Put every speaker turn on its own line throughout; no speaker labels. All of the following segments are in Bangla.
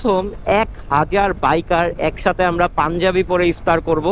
প্রথম এক হাজার বাইকার একসাথে আমরা পাঞ্জাবি পরে ইফতার করব।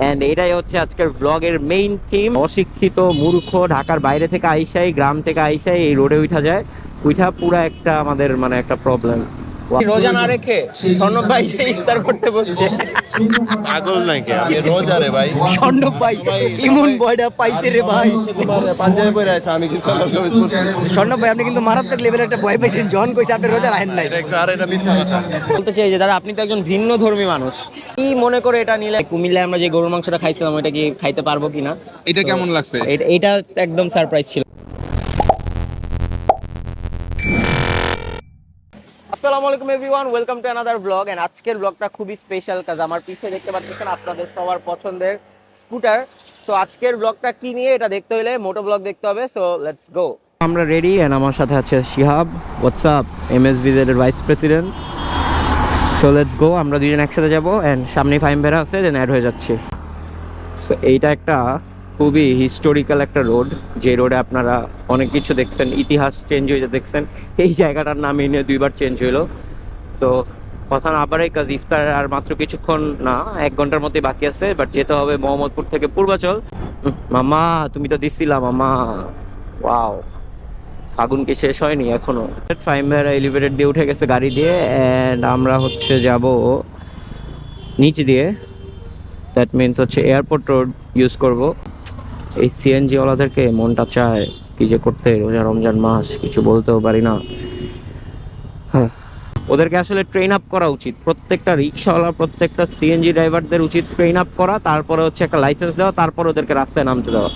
অ্যান্ড এটাই হচ্ছে আজকের ব্লগের মেইন থিম অশিক্ষিত মূর্খ ঢাকার বাইরে থেকে আইসাই, গ্রাম থেকে আইসাই, এই রোডে উঠা যায়। উঠা পুরা একটা আমাদের মানে একটা প্রবলেম রোজা না রেখে স্বর্ণব ভাই ইফতার করতে বসছে।
পাগল নাকি আমি রোজা রে ভাই।
স্বর্ণব ভাই ইমন বয়টা পাইছে রে ভাই।
পাঞ্জাবি পরে আছে আমি
স্বর্ণব ভাই আপনি কিন্তু মারাত্মক লেভেলের একটা ভয় পাইছেন। জন কইছে আপনি রোজা রাখেন নাই।
এটা আর এটা মিথ্যা কথা।
বলতে চাই যে দাদা আপনি তো একজন ভিন্ন ধর্মী মানুষ। কি মনে করে এটা নিলে? কুমিল্লায় আমরা যে গরুর মাংসটা খাইছিলাম ওটা কি খাইতে পারব কিনা?
এটা কেমন লাগছে?
এটা- এটা একদম সারপ্রাইজ ছিল। আসসালামু আলাইকুম everyone welcome to another blog and আজকের ব্লগটা খুবই স্পেশাল কাজ আমার পিছে দেখতে পাচ্ছেন আপনাদের সবার পছন্দের স্কুটার তো আজকের ব্লগটা কি নিয়ে এটা দেখতে হলে মোটো ব্লগ দেখতে হবে। সো লেটস গো আমরা রেডি এন্ড আমার সাথে আছে শিহাব। হোয়াটসঅ্যাপ এমএসভিজেড এর vice president so let's go আমরা দুজন একসাথে যাব এন্ড সামনে ফাইম বেরা আছে দেন অ্যাড হয়ে যাচ্ছে। সো এইটা একটা খুবই হিস্টোরিক্যাল একটা রোড যে রোডে আপনারা অনেক কিছু দেখছেন, ইতিহাস চেঞ্জ হয়ে দেখছেন, এই জায়গাটার নাম এই নিয়ে দুইবার চেঞ্জ হইল তো কথা না আবারই কাজ ইফতার আর মাত্র কিছুক্ষণ, না, এক ঘণ্টার মধ্যে বাকি আছে বাট যেতে হবে মোহাম্মদপুর থেকে পূর্বাচল। মামা, তুমি তো দিচ্ছিলা মামা। ওয়াও ফাগুন কি শেষ হয়নি এখনও। ফাইম ভাইরা এলিভেটেড দিয়ে উঠে গেছে গাড়ি দিয়ে অ্যান্ড আমরা হচ্ছে যাব নিচ দিয়ে। দ্যাট মিনস হচ্ছে এয়ারপোর্ট রোড ইউজ করব। এই সিএনজি ওয়ালাদেরকে মনটা চায় কি যে করতে রোজা, রমজান মাস, কিছু বলতেও পারি না। হ্যাঁ। ওদেরকে আসলে ট্রেন আপ করা উচিত। প্রত্যেকটা রিক্সাওয়ালা প্রত্যেকটা সিএনজি ড্রাইভারদের উচিত ট্রেন আপ করা, তারপরে হচ্ছে একটা লাইসেন্স দেওয়া, তারপরে ওদেরকে রাস্তায় নামতে দেওয়া।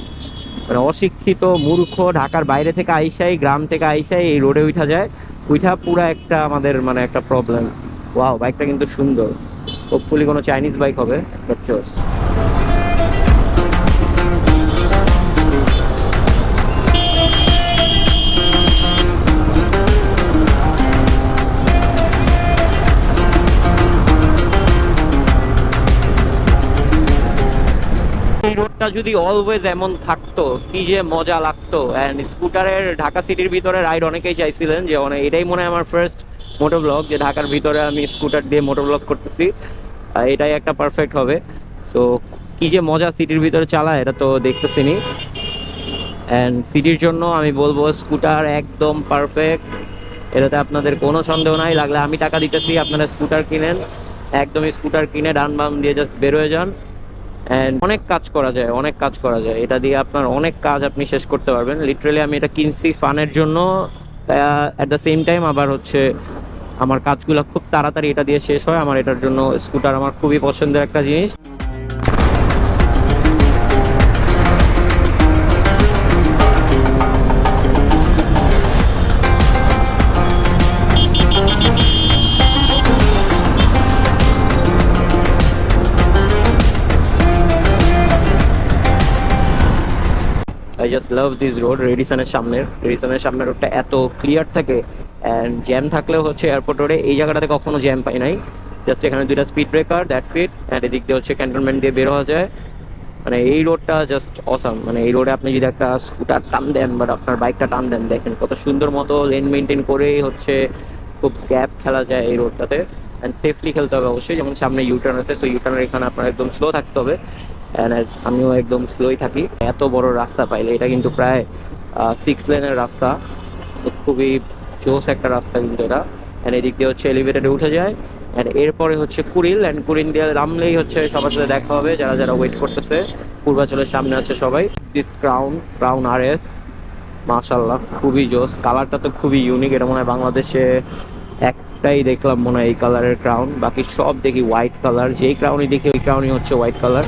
মানে অশিক্ষিত, মূর্খ, ঢাকার বাইরে থেকে আইসাই, গ্রাম থেকে আইসাই এই রোডে উঠা যায় উঠা পুরা একটা আমাদের মানে একটা প্রবলেম ওয়াও বাইকটা কিন্তু সুন্দর। হোপফুলি কোনো চাইনিজ বাইক হবে বাট রোডটা যদি অলওয়েজ এমন থাকতো, কি যে মজা লাগতো। অ্যান্ড স্কুটারের ঢাকা সিটির ভিতরে রাইড অনেকেই চাইছিলেন যে, অনেক, এটাই মনে হয় আমার ফার্স্ট মোটর ব্লগ যে ঢাকার ভিতরে আমি স্কুটার দিয়ে মোটর ব্লগ করতেছি এটাই একটা পারফেক্ট হবে। সো কি যে মজা সিটির ভিতরে চালায়, এটা তো দেখতেছিনি। অ্যান্ড সিটির জন্য আমি বলব স্কুটার একদম পারফেক্ট এটাতে আপনাদের কোনো সন্দেহ নাই, লাগলে আমি টাকা দিতেছি, আপনারা স্কুটার কিনেন। একদমই স্কুটার কিনে ডান বাম দিয়ে জাস্ট বেরোয় যান। অ্যান্ড অনেক কাজ করা যায়, অনেক কাজ করা যায়। এটা দিয়ে আপনার অনেক কাজ আপনি শেষ করতে পারবেন। লিটারেলি আমি এটা কিনছি ফানের জন্য অ্যাট দ্য সেম টাইম আবার হচ্ছে আমার কাজগুলো খুব তাড়াতাড়ি এটা দিয়ে শেষ হয়। আমার এটার জন্য স্কুটার আমার খুবই পছন্দের একটা জিনিস। লাভ দিস রোড রেডিসনের সামনের রেডিসনের সামনের রোডটা এত ক্লিয়ার থাকে অ্যান্ড জ্যাম থাকলেও হচ্ছে এয়ারপোর্ট রোডে এই জায়গাটাতে কখনো জ্যাম পাই নাই। জাস্ট এখানে দুইটা speed breaker that's it and এদিক দিয়ে হচ্ছে ক্যান্টনমেন্ট দিয়ে বের হওয়া যায়। মানে এই রোডটা জাস্ট অসাম মানে এই রোডে আপনি যদি একটা স্কুটার টান দেন বাট আপনার বাইকটা টান দেন, দেখেন কত সুন্দর মতো লেন মেনটেন করে হচ্ছে খুব গ্যাপ খেলা যায় এই রোডটাতে অ্যান্ড সেফলি খেলতে হবে অবশ্যই, যেমন সামনে ইউটার্ন আছে সো ইউটার্নের এখানে আপনার একদম স্লো থাকতে হবে। আমিও একদম স্লোই থাকি, এত বড় রাস্তা পাইলে, এটা কিন্তু প্রায় সিক্স লেনের রাস্তা। খুবই জোস একটা রাস্তা কিন্তু এটা। অ্যান্ড এদিক দিয়ে হচ্ছে এলিভেটেডে উঠে যায়। অ্যান্ড এরপরে হচ্ছে কুড়িল। অ্যান্ড কুড়িল দিয়ে নামলেই হচ্ছে সবার সাথে দেখা হবে, যারা যারা ওয়েট করতেছে। পূর্বাচলের সামনে আছে সবাই। This crown crown R S মাশাল্লাহ খুবই জোস। কালারটা তো খুবই ইউনিক এটা মনে হয় বাংলাদেশে একটাই দেখলাম মনে হয় এই কালারের ক্রাউন বাকি সব দেখি হোয়াইট কালার যেই ক্রাউনই দেখি, ওই ক্রাউনই হচ্ছে হোয়াইট কালার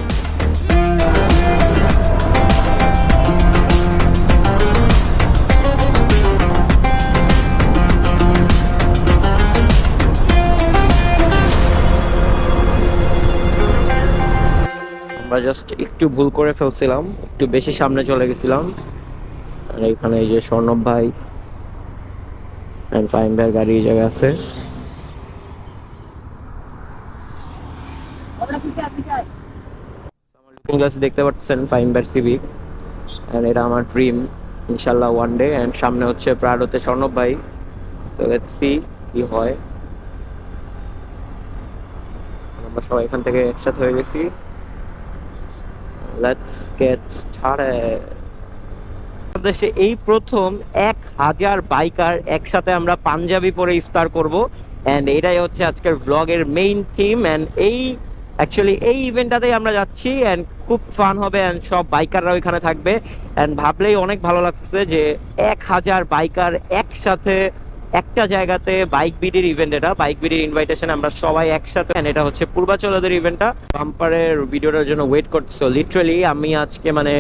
আমরা জাস্ট একটু ভুল করে ফেলছিলাম, একটু বেশি সামনে চলে গেছিলাম। আর এখানে এই যে স্বর্ণব ভাই অ্যান্ড ফাইম ভাইয়ের গাড়ি এই জায়গায় আছে। দেখতে পাচ্ছেন ফাইম ভাইয়ের সিভিক অ্যান্ড এটা আমার ড্রিম ইনশাল্লাহ ওয়ান ডে অ্যান্ড সামনে হচ্ছে প্রাডোতে স্বর্ণব ভাই। সো লেটস সি কি হয়। আমরা সবাই এখান থেকে একসাথে হয়ে গেছি। লেটস গেট স্টার্টেড বাংলাদেশে এই প্রথম এক হাজার বাইকার একসাথে আমরা পাঞ্জাবি পরে ইফতার করব। অ্যান্ড এটাই হচ্ছে আজকের ব্লগের মেইন থিম অ্যান্ড এই অ্যাকচুয়ালি এই ইভেন্টটাতেই আমরা যাচ্ছি। অ্যান্ড খুব ফান হবে। অ্যান্ড সব বাইকাররা ওইখানে থাকবে। অ্যান্ড ভাবলেই অনেক ভালো লাগছে যে এক হাজার বাইকার একসাথে একটা জায়গাতে বাইক বিডির ইভেন্ট এটা। বাইক বিডির ইনভাইটেশন আমরা সবাই একসাথে। এটা হচ্ছে পূর্বাচলদের ইভেন্টটা বাম্পারের ভিডিওটার জন্য ওয়েট করছ লিটারালি আমি আজকে মানে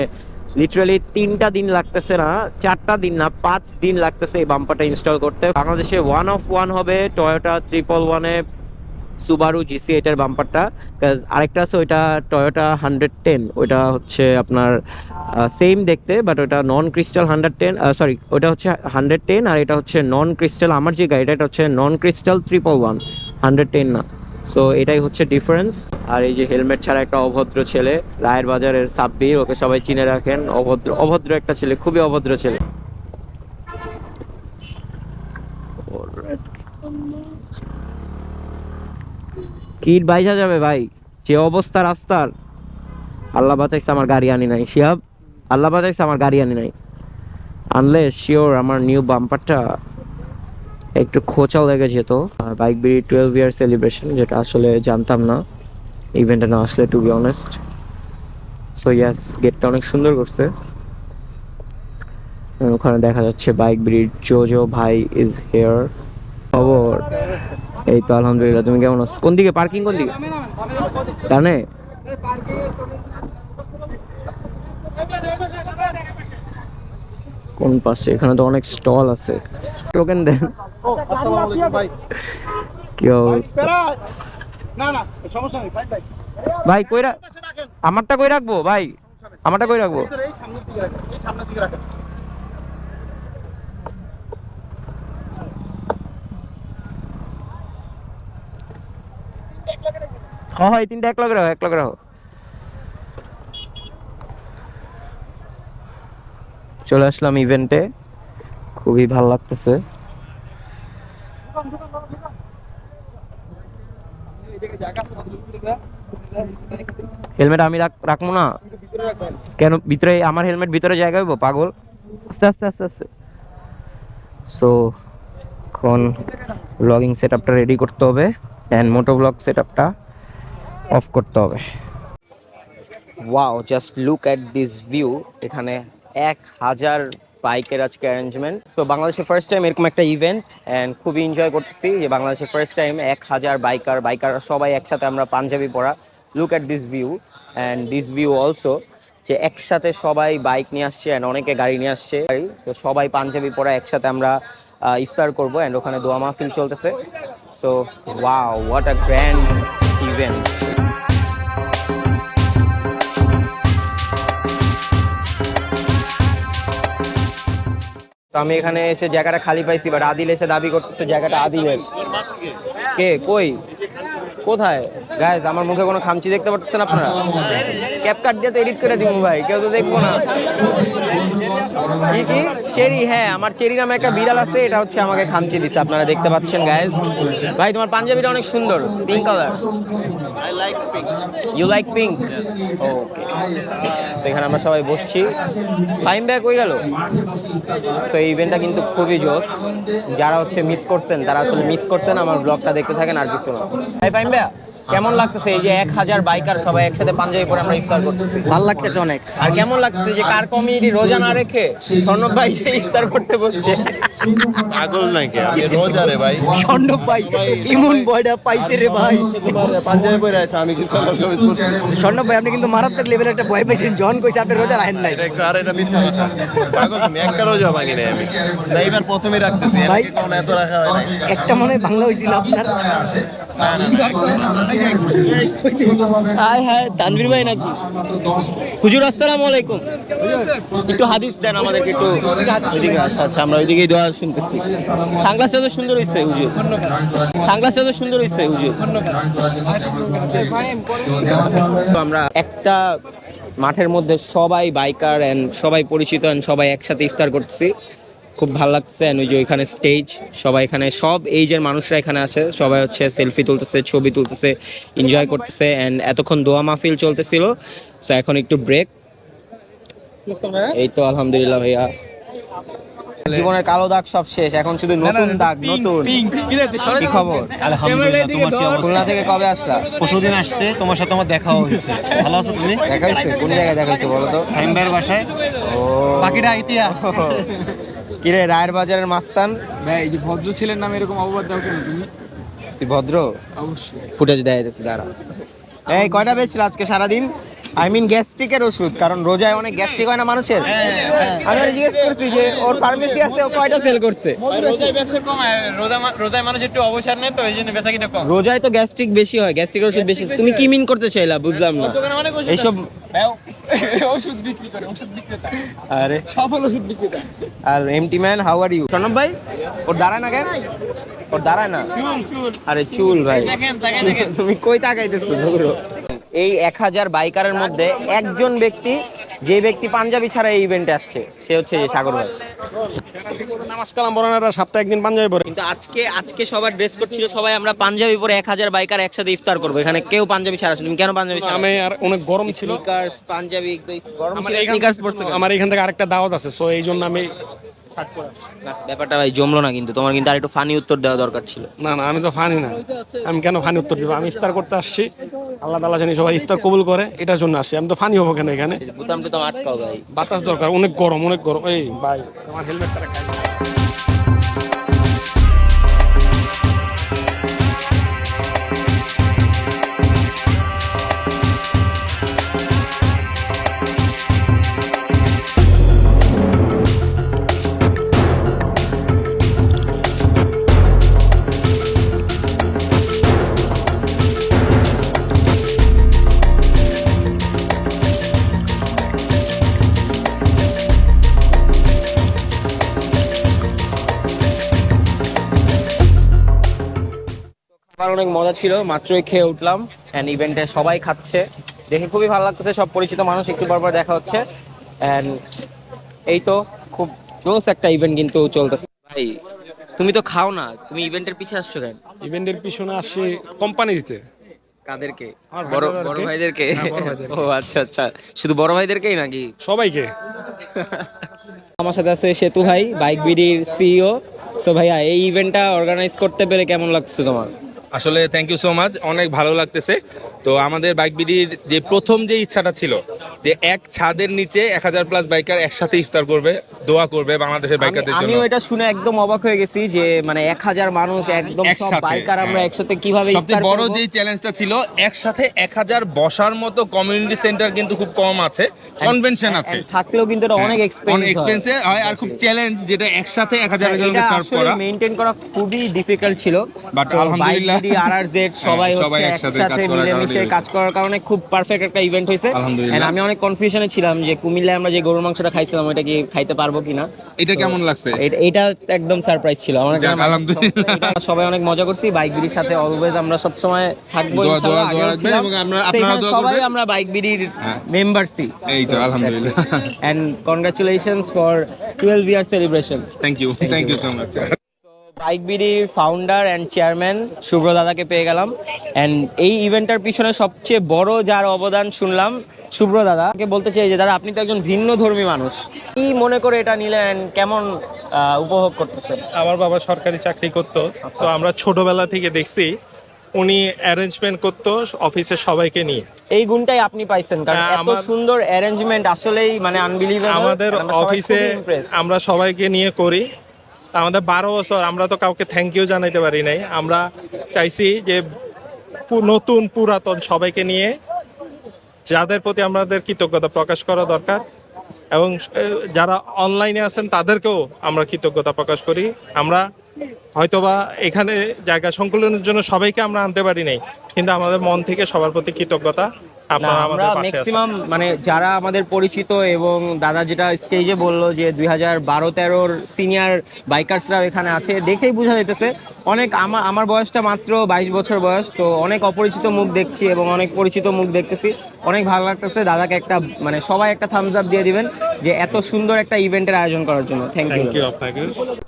লিটারালি তিনটা দিন লাগতেছে না, চারটা দিন না, পাঁচ দিন লাগতেছে এই বাম্পারটা ইনস্টল করতে। বাংলাদেশে ওয়ান অফ ওয়ান হবে টয়োটা ট্রিপল ওয়ানে সুবারু জিসি এটার বাম্পারটা আরেকটা আছে ওইটা টয়োটা হান্ড্রেড টেন ওইটা হচ্ছে আপনার সেম দেখতে বাট ওটা non crystal hundred ten sorry ওটা হচ্ছে হান্ড্রেড টেন আর এটা হচ্ছে নন ক্রিস্টাল আমার যে গাড়িটা, এটা হচ্ছে non crystal triple one hundred ten না। সো এটাই হচ্ছে ডিফারেন্স আর এই যে হেলমেট ছাড়া একটা অভদ্র ছেলে, রায়ের বাজারের সাব্বির, ওকে সবাই চিনে রাখেন, অভদ্র অভদ্র একটা ছেলে, খুবই অভদ্র ছেলে। কিট বাইজা যাবে ভাই। যে অবস্থা রাস্তার। আল্লাহ বাঁচাইছে আমার গাড়ি আনি নাই। শিহাব, আল্লাহ বাঁচাইছে আমার গাড়ি আনি নাই। আনলে শিওর আমার নিউ বাম্পারটা একটু খোঁচাও লেগে যেত। বাইক বিড়ি টুয়েলভ ইয়ার সেলিব্রেশন যেটা আসলে জানতাম না। ইভেন্টে না আসলে টু বি অনেস্ট সো ইয়াস গেটটা অনেক সুন্দর করছে। ওখানে দেখা যাচ্ছে বাইক ব্রিড জোজো ভাই ইজ হেয়ার খবর? এই তো আলহামদুলিল্লাহ তুমি কেমন আছো? কোন দিকে? পার্কিং কোন দিকে? ডানে? কোন পাশে? এখানে তো অনেক স্টল আছে। টোকেন দেন। কি ভাই কই রাখ আমারটা কই রাখব ভাই? আমারটা কই রাখব? হ্যাঁ হয় তিনটা এক লগে রাখো, এক লগে রাখো। চলে আসলাম ইভেন্টে খুবই ভালো লাগতেছে। হেলমেট আমি রাখ রাখব না? কেন, ভিতরে, আমার হেলমেট ভিতরে জায়গা হইব, পাগল? আস্তে আস্তে আস্তে আস্তে। সো এখন ব্লগিং সেট রেডি করতে হবে। অ্যান্ড মোটো ব্লগ সেট আপটা অফ করতে হবে। Wow just look at this view এখানে এক হাজার বাইকের আজকে অ্যারেঞ্জমেন্ট তো বাংলাদেশে ফার্স্ট টাইম এরকম একটা ইভেন্ট অ্যান্ড খুবই এনজয় করতেছি যে বাংলাদেশে ফার্স্ট টাইম এক হাজার বাইকার বাইকার সবাই একসাথে আমরা পাঞ্জাবি পরা। Look at this view and this view also যে একসাথে সবাই বাইক নিয়ে আসছে অ্যান্ড অনেকে গাড়ি নিয়ে আসছে। গাড়ি তো সবাই পাঞ্জাবি পরা একসাথে আমরা ইফতার করব অ্যান্ড ওখানে দোয়া মাহফিল চলতেছে। So wow what a grand event তো আমি এখানে এসে জায়গাটা খালি পাইছি বাট আদিল এসে দাবি করতেছে জায়গাটা আদিলের। কে? কই? কোথায়? গাইজ আমার মুখে কোনো খামচি দেখতে পাচ্ছেন আপনারা? ক্যাপ কাট দিয়ে তো এডিট করে দিব ভাই কেউ তো দেখব না। কি কি? চেরি হ্যাঁ আমার চেরি নামে একটা বিড়াল আছে এটা হচ্ছে আমাকে খামচি দিছে আপনারা দেখতে পাচ্ছেন গাইজ ভাই তোমার পাঞ্জাবিটা অনেক সুন্দর pink colour you like pink okay এখানে আমরা সবাই বসছি। ফাইম ব্যাক হয়ে গেল? সো এই ইভেন্টটা কিন্তু খুবই জোস। যারা হচ্ছে মিস করছেন তারা আসলে মিস করছেন আমার ব্লগটা দেখতে থাকেন আর কিছু না। ভাই ফাইম ভাইয়া কেমন লাগতেছে এই যে এক হাজার বাইকার সবাই একসাথে পাঞ্জাবি পরে আমরা ইফতার করতেছি?
ভালো লাগতেছে অনেক।
আর কেমন লাগতেছে যে কার কমিউনিটি রোজা না রেখে স্বর্ণব ভাই ইফতার করতে বসছে?
পাগল নাকি আমি রোজা রে ভাই।
স্বর্ণব ভাই ইমন বয়টা পাইছে রে ভাই।
পাঞ্জাবি পরে আছে আমি কি সালোয়ার কামিজ পরছি
স্বর্ণব ভাই আপনি কিন্তু মারাত্মক লেভেলের একটা ভয় পাইছেন। জন কইছে আপনি রোজা রাখেন নাই।
এটা আর এটা মিথ্যা কথা। পাগল তুমি একটা রোজা ভাঙি নাই আমি। না এবার প্রথমে রাখতেছি
ভাই।
এত রাখা হয় নাই।
একটা মনে হয় বাংলা হয়েছিল আপনার।
হাই হাই, তানভীর ভাই নাকি? হুজুর, আসসালামু আলাইকুম। একটু হাদিস দেন আমাদেরকে, একটু ওইদিকে আচ্ছা আচ্ছা আমরা ওইদিকেই দোয়া শুনতেছি। সাংগ্লাস যত সুন্দর হয়েছে, হুজুর। সাংগ্লাস যত সুন্দর হয়েছে, হুজুর। আমরা একটা মাঠের মধ্যে সবাই বাইকার এন্ড সবাই পরিচিত এন্ড সবাই একসাথে ইফতার করতেছি। খুব ভালো লাগছে ওই যে ওইখানে স্টেজ সবাই এখানে সব এইজের মানুষরা এখানে আসে সবাই হচ্ছে সেলফি তুলতেছে ছবি তুলতেছে এনজয় করতেছে অ্যান্ড এতক্ষণ দোয়া মাহফিল চলতেছিল সো এখন একটু ব্রেক এই তো আলহামদুলিল্লাহ ভাইয়া। জীবনের কালো দাগ সব শেষ এখন শুধু নতুন দাগ নতুন। কি খবর?
আলহামদুলিল্লাহ তোমার কি অবস্থা?
খুলনা থেকে কবে আসলা?
পরশুদিন আসছে তোমার সাথে আমার দেখা হয়েছে। ভালো আছো তুমি?
দেখাইছে কোন জায়গায় দেখাইছে বলো তো?
ফাইম বাসায়।
ও।
বাকিটা ইতিহাস।
কিরে রায়ের বাজারের মাস্তান?
ভাই এই যে ভদ্র ছেলের নামে এরকম অপবাদ দাও কেন তুমি?
তুই ভদ্র?
অবশ্যই।
ফুটেজ দেয় দাঁড়া। এই কয়টা বেচছিল আজকে সারাদিন? আই মিন গ্যাস্ট্রিকের ওষুধ কারণ রোজায় অনেক গ্যাস্ট্রিক হয় না মানুষের। আমি ওরে জিজ্ঞেস করছি যে ওর ফার্মেসি আছে ও কয়টা সেল করছে?
রোজায় ব্যবসা কম রোজা রোজায় মানুষ একটু অবসর নেই তো এই জন্য বেচা কিনা কম।
রোজায় তো গ্যাস্ট্রিক বেশি হয় গ্যাস্ট্রিকের ওষুধ বেশি। তুমি কি মিন করতে চাইলা? বুঝলাম না।
দোকানে অনেক ওষুধ
এইসব
ওষুধ বিক্রি করে ওষুধ বিক্রেতা।
আরে।
সফল ওষুধ বিক্রেতা।
আর MT man how are you Pranab ভাই ওর দাঁড়ায় না কেন? ওর দাঁড়ায় না? আরে চুল ভাই। তুমি কই তাকাইতেছো? ধরো এই এক হাজার বাইকারের মধ্যে একজন ব্যক্তি যে ব্যক্তি পাঞ্জাবি ছাড়া এই ইভেন্টে আসছে সে হচ্ছে যে সাগর ভাই।
নামাজ কালাম বরানারা সপ্তাহে একদিন পাঞ্জাবি পরে।
কিন্তু আজকে আজকে সবার ড্রেস কোড ছিল সবাই আমরা পাঞ্জাবি পরে এক হাজার বাইকার একসাথে ইফতার করব। এখানে কেউ পাঞ্জাবি ছাড়া তুমি কেন পাঞ্জাবি ছাড়া
আমি আর অনেক গরম ছিল।
পাঞ্জাবি গরম
আমার এখান থেকে আরেকটা দাওয়াত আছে সো এই জন্য আমি
ব্যাপারটা ভাই জমলো না কিন্তু তোমার কিন্তু আর একটু ফানি উত্তর দেওয়া দরকার ছিল।
না না আমি তো ফানি না। আমি কেন ফানি উত্তর দিব? আমি ইফতার করতে আসছি। আল্লাহ তালা জানি সবাই ইফতার কবুল করে এটার জন্য আসছি। আমি তো ফানি হব কেন এখানে?
বুতামটা তো আটকাও ভাই।
বাতাস দরকার অনেক গরম অনেক গরম। এই ভাই আমার হেলমেটটা রাখা
আমার অনেক মজা ছিল মাত্রই খেয়ে উঠলাম অ্যান্ড ইভেন্টে সবাই খাচ্ছে। দেখে খুবই ভালো লাগতেছে সব পরিচিত মানুষ একটু পর দেখা হচ্ছে অ্যান্ড এই তো খুব জোস একটা ইভেন্ট কিন্তু চলতেছে। ভাই তুমি তো খাও না তুমি ইভেন্টের পিছে আসছো কেন?
ইভেন্টের পিছনে আসছি কোম্পানি দিতে
কাদেরকে? বড় বড় ভাইদেরকে?
হ্যাঁ, বড় ভাইদেরকে।
ও আচ্ছা আচ্ছা। শুধু বড় ভাইদেরকেই নাকি?
সবাইকে।
আমার সাথে আছে সেতু ভাই বাইক বিডির সিইও সো ভাইয়া এই ইভেন্টটা অর্গানাইজ করতে পেরে কেমন লাগছে তোমার?
আসলে থ্যাংক ইউ সো মাচ অনেক ভালো লাগতেছে। তো আমাদের বাইক বিডির যে প্রথম যে ইচ্ছাটা ছিল যে এক ছাদের নিচে এক হাজার প্লাস বাইকার একসাথে ইফতার করবে দোয়া করবে বাংলাদেশের বাইকারদের জন্য
আমিও এটা শুনে একদম অবাক হয়ে গেছি যে মানে এক হাজার মানুষ একদম সব বাইকার আমরা
হ্যাঁ।
একসাথে কীভাবে
সবচেয়ে বড় যে চ্যালেঞ্জটা ছিল একসাথে এক হাজার বসার মতো কমিউনিটি সেন্টার কিন্তু খুব কম আছে কনভেনশন আছে।
থাকলেও কিন্তু এটা অনেক
হ্যাঁ,
এক্সপেন্স
অনেক এক্সপেন্সিভ হয়। আর খুব চ্যালেঞ্জ যেটা একসাথে এক হাজার জনকে সার্ভ করা।
মেইনটেইন করা খুবই ডিফিকাল্ট ছিল।
But আলহামদুলিল্লাহ।
আর আর জেড সবাই
হ্যাঁ, সবাই একসাথে
মিলেমিশে কাজ করার কারণে খুব পারফেক্ট একটা ইভেন্ট হয়েছে।
আলহামদুলিল্লাহ।
আমি অনেক কনফিউশনে ছিলাম যে কুমিল্লায় আমরা যে গরুর মাংসটা খাইছিলাম ওটা কি খাইতে পারব কিনা?
এটা কেমন লাগছে?
এটা- একদম সারপ্রাইজ ছিল।
আলহামদুলিল্লাহ।
সবাই অনেক মজা করছি। বাইক বিডির সাথে অলওয়েজ আমরা সব সময় থাকব ইনশাআল্লাহ,
দোয়া- দোয়া রাখবেন এবং আমরা- আপনারা দোয়া
সবাই আমরা বাইক বিডির
হ্যাঁ।
মেম্বারসি
এই তো আলহামদুলিল্লাহ।
And congratulations for 12 year celebration
thank you thank you so much
bike বিডির founder and chairman Shubhra দাদাকে পেয়ে গেলাম। অ্যান্ড এই ইভেন্টটার পিছনে সবচেয়ে বড় যার অবদান শুনলাম শুভ্র দাদাকে বলতে চাই যে দাদা আপনি তো একজন ভিন্ন ধর্মী মানুষ। কি মনে করে এটা নিলেন কেমন উপভোগ করতেছেন?
আমার বাবা সরকারি চাকরি করতো তো আমরা ছোটবেলা থেকে দেখছি উনি অ্যারেঞ্জমেন্ট করতো অফিসের সবাইকে নিয়ে।
এই গুণটাই আপনি পাইছেন কারণ
হ্যাঁ,
এত সুন্দর অ্যারেঞ্জমেন্ট আসলেই মানে আনবিলিভেবল
আমাদের অফিসে আমরা সবাইকে নিয়ে করি। আমাদের বারো বছর, আমরা তো কাউকে থ্যাংক ইউ জানাইতে পারি নাই। আমরা চাইছি যে নতুন পুরাতন সবাইকে নিয়ে যাদের প্রতি আমাদের কৃতজ্ঞতা প্রকাশ করা দরকার এবং যারা অনলাইনে আছেন, তাদেরকেও আমরা কৃতজ্ঞতা প্রকাশ করি। আমরা হয়তোবা এখানে জায়গা সংকুলনের জন্য সবাইকে আমরা আনতে পারি নাই, কিন্তু আমাদের মন থেকে সবার প্রতি কৃতজ্ঞতা। আপনারা
আমরা
আমাদের পাশে
ম্যাক্সিমাম মানে যারা আমাদের পরিচিত এবং দাদা যেটা স্টেজে বলল যে দুই হাজার বারো তেরোর সিনিয়র বাইকার্সরাও এখানে আছে দেখেই বোঝা যাইতেছে। অনেক আমার আমার বয়সটা মাত্র বাইশ বছর বয়স তো অনেক অপরিচিত মুখ দেখছি এবং অনেক পরিচিত মুখ দেখতেছি। অনেক ভালো লাগতেছে দাদাকে একটা মানে সবাই একটা থামস আপ দিয়ে দিবেন যে এত সুন্দর একটা ইভেন্টের আয়োজন করার জন্য।
থ্যাংক
ইউ
ইউ আপনাকে।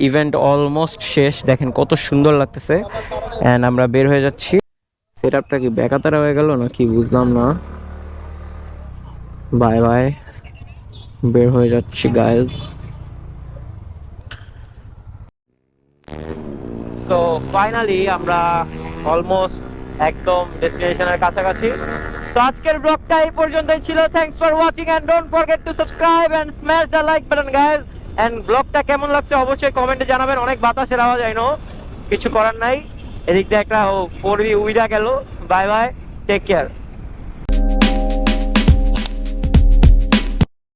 ইভেন্ট অলমোস্ট শেষ দেখেন কত সুন্দর লাগতেছে। অ্যান্ড আমরা বের হয়ে যাচ্ছি। সেট আপটা কি বেকাতারা হয়ে গেল নাকি বুঝলাম না। বাই বাই বের হয়ে যাচ্ছি গাইজ সো ফাইনালি আমরা অলমোস্ট একদম ডেস্টিনেশনের কাছাকাছি। সো আজকের ব্লগটা এই পর্যন্তই ছিল। Thanks for watching and don't forget to subscribe and smash the like button guys and ব্লগটা কেমন লাগছে অবশ্যই কমেন্টে জানাবেন। অনেক বাতাসের আওয়াজ আইনো কিছু করার নাই। এদিক দিয়ে একটা ফোর বি উইডা গেল বাই বাই টেক কেয়ার